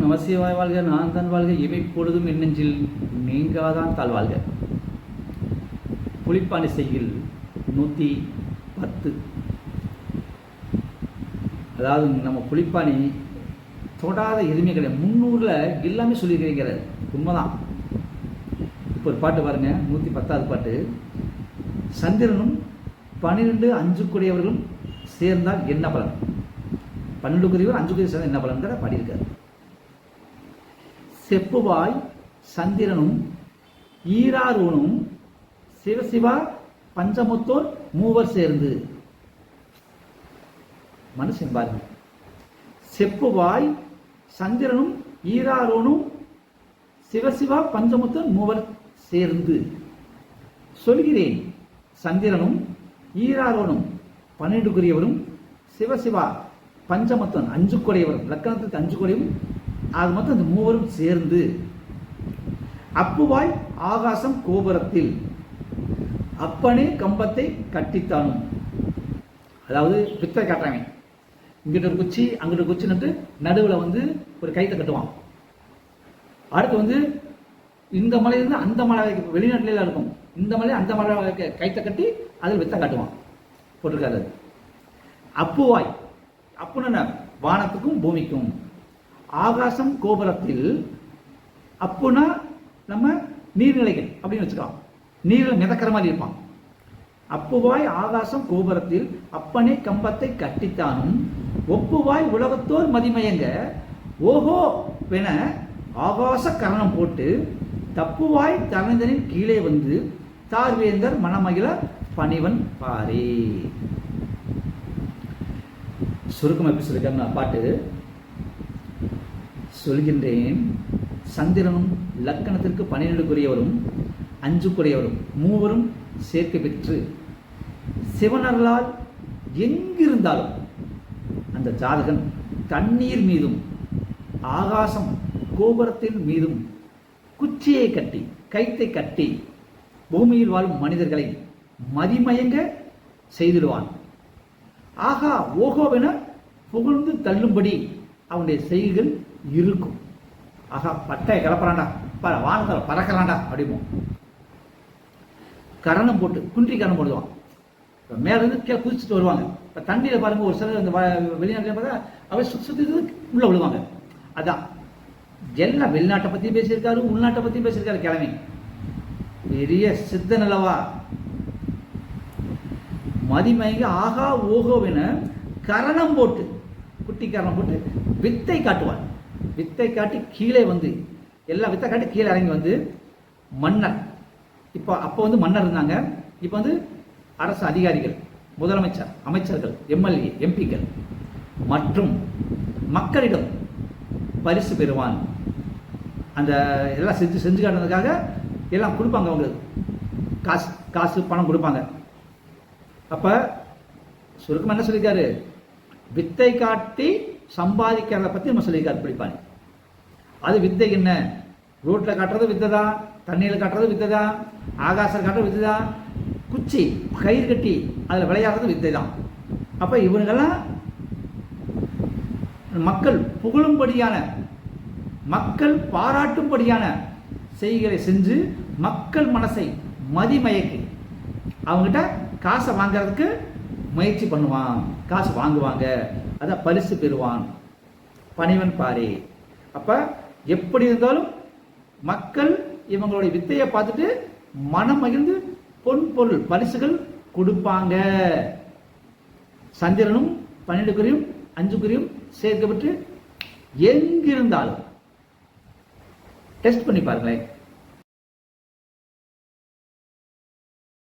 நமசிவாய் வாழ்க நான் தான் வாழ்க இவை பொழுதும் என் நெஞ்சில் நீங்காதான் தாழ்வாழ்க புலிப்பாணி செய்யில் நூற்றி பத்து. அதாவது நம்ம புலிப்பாணி தொடாத எதுவுமே கிடையாது முந்நூறில் எல்லாமே சொல்லியிருக்கிறார். உண்மைதான். இப்போ ஒரு பாட்டு பாருங்க நூற்றி பத்தாவது பாட்டு. சந்திரனும் பன்னிரெண்டு அஞ்சுக்குரியவர்களும் சேர்ந்தால் என்ன பலன்? பன்னெண்டு குதிவர் அஞ்சு குதிரை சேர்ந்தால் என்ன பலன்கிற பாடியிருக்காரு. செப்புவாய் சந்திரனும் ஈராரூனும் சிவசிவா பஞ்சமுத்தோர் மூவர் சேர்ந்து. மனுஷன் பாருங்க. செப்புவாய் சந்திரனும் ஈராரோனும் சிவசிவா பஞ்சமுத்தன் மூவர் சேர்ந்து. சொல்கிறேன். சந்திரனும் ஈராரோனும் பன்னெண்டுக்குரியவரும் சிவசிவா பஞ்சமத்தன் அஞ்சு குறையவரும் லக்கணத்துக்கு அஞ்சு குறையும் அது மொத்தம் இந்த மூவரும் சேர்ந்து. அப்புவாய் ஆகாசம் கோபுரத்தில் அப்பனே கம்பத்தை கட்டித்தானும். அதாவது பித்தரை காட்டுறாங்க இங்கிட்ட ஒரு குச்சி அங்கிட்ட ஒரு குச்சி நட்டு நடுவில் வந்து ஒரு கைத்தை கட்டுவான். அடுத்து வந்து இந்த மலையிலிருந்து அந்த மலை வரைக்கும் வெளிநாட்டுல இருக்கும். இந்த மலை அந்த மலை வரைக்கும் கைத்தை கட்டி அதில் வித்த காட்டுவான். போட்டிருக்காரு அது. அப்புவாய். அப்புன்னு என்ன? வானத்துக்கும் பூமிக்கும். ஆகாசம் கோபுரத்தில் அப்புனா நம்ம நீர்நிலைகள் அப்படின்னு வச்சுக்கலாம். நீரில் மிதக்கிற மாதிரி இருப்பான். அப்புவாய் ஆகாசம் கோபுரத்தில் அப்பனே கம்பத்தை கட்டித்தானும் ஒப்புவாய் உலகத்தோர் மதிமயங்க. ஓஹோ! வென ஆகாச கரணம் போட்டு தப்புவாய் தமிழனின் கீழே வந்து தார்வேந்தர் மணமகிழ பணிவன் பாரே. சுருக்கம் எப்படி சொல்லிருக்காங்க பாட்டு. சொல்கின்றேன் சந்திரனும் லக்கணத்திற்கு பன்னிரெண்டுக்குரியவரும் அஞ்சுக்குரியவரும் மூவரும் சேர்க்க பெற்று சிவனர்களால் எங்கிருந்தாலும் அந்த ஜாதகன் தண்ணீர் மீதும் ஆகாசம் கோபுரத்தின் மீதும் குச்சியை கட்டி கைத்தை கட்டி பூமியில் வாழும் மனிதர்களை மதிமயங்க செய்திடுவான். ஆகா ஓகோவென புகழ்ந்து தள்ளும்படி அவனுடைய செய்கைகள் இருக்கும். ஆகா பட்டையை கிளப்புறான்டா ப வானத்தில் பறக்கிறான்டா அப்படிமோ கரணம் போட்டு குன்றி கரணம் போடுவான். இப்போ மேலேருந்து கீழே குதிச்சுட்டு வருவாங்க. இப்போ தண்ணியில் பாருங்க ஒரு சிலர் அந்த வ- பார்த்தா அவர் சுற்றி சுற்றி உள்ளே விழுவாங்க. அதான் எல்லாம் வெளிநாட்டை பற்றியும் பேசியிருக்காரு உள்நாட்டை பற்றியும் பேசியிருக்காரு கிழமை. பெரிய சித்த நிலவா மதிமயங்க ஆகா ஓகோவின கரணம் போட்டு குட்டி கரணம் போட்டு வித்தை காட்டுவான். வித்தை காட்டி கீழே வந்து எல்லா வித்தை காட்டி கீழே இறங்கி வந்து மன்னர். இப்போ அப்போ வந்து மன்னர் இருந்தாங்க. இப்போ வந்து அரசு அதிகாரிகள் முதலமைச்சர் அமைச்சர்கள் எம்எல்ஏ எம்பிக்கள். மற்றும் மக்களிடம் பரிசு பெறுவான் அந்த எல்லாம் செஞ்சு செஞ்சு காட்டுறதுக்காக எல்லாம் கொடுப்பாங்க அவங்களுக்கு. காசு காசு பணம் கொடுப்பாங்க. அப்போ சுருக்கமாக என்ன சொல்லியிருக்காரு? வித்தை காட்டி சம்பாதிக்கிறத பற்றி நம்ம சொல்லியிருக்காரு பிடிப்பாங்க அது வித்தை என்ன? ரோட்டில் காட்டுறது வித்தை தான் தண்ணியில் காட்டுறது வித்தை தான் ஆகாசம் காட்டுறது வித்தை தான். குச்சி கயிறு கட்டி அதில் விளையாடுறது வித்தை தான். அப்போ இவங்கெல்லாம் மக்கள் புகழும்படியான மக்கள் பாராட்டும்படியான செய்களை செஞ்சு மக்கள் மனசை மதிமயக்கி அவங்ககிட்ட காசை வாங்குறதுக்கு முயற்சி பண்ணுவான். காசு வாங்குவாங்க. அதை பரிசு பெறுவான். பணிவன் பாரே. அப்போ எப்படி இருந்தாலும் மக்கள் இவங்களுடைய வித்தையை பார்த்துட்டு மனம் மகிழ்ந்து பொன் பொருள் பரிசுகள் கொடுப்பாங்க. சந்திரனும் பன்னெண்டு குறியும் அஞ்சு குறியும் சேர்க்கப்பட்டு எங்கிருந்தாலும் டெஸ்ட் பண்ணி பாருங்களேன்.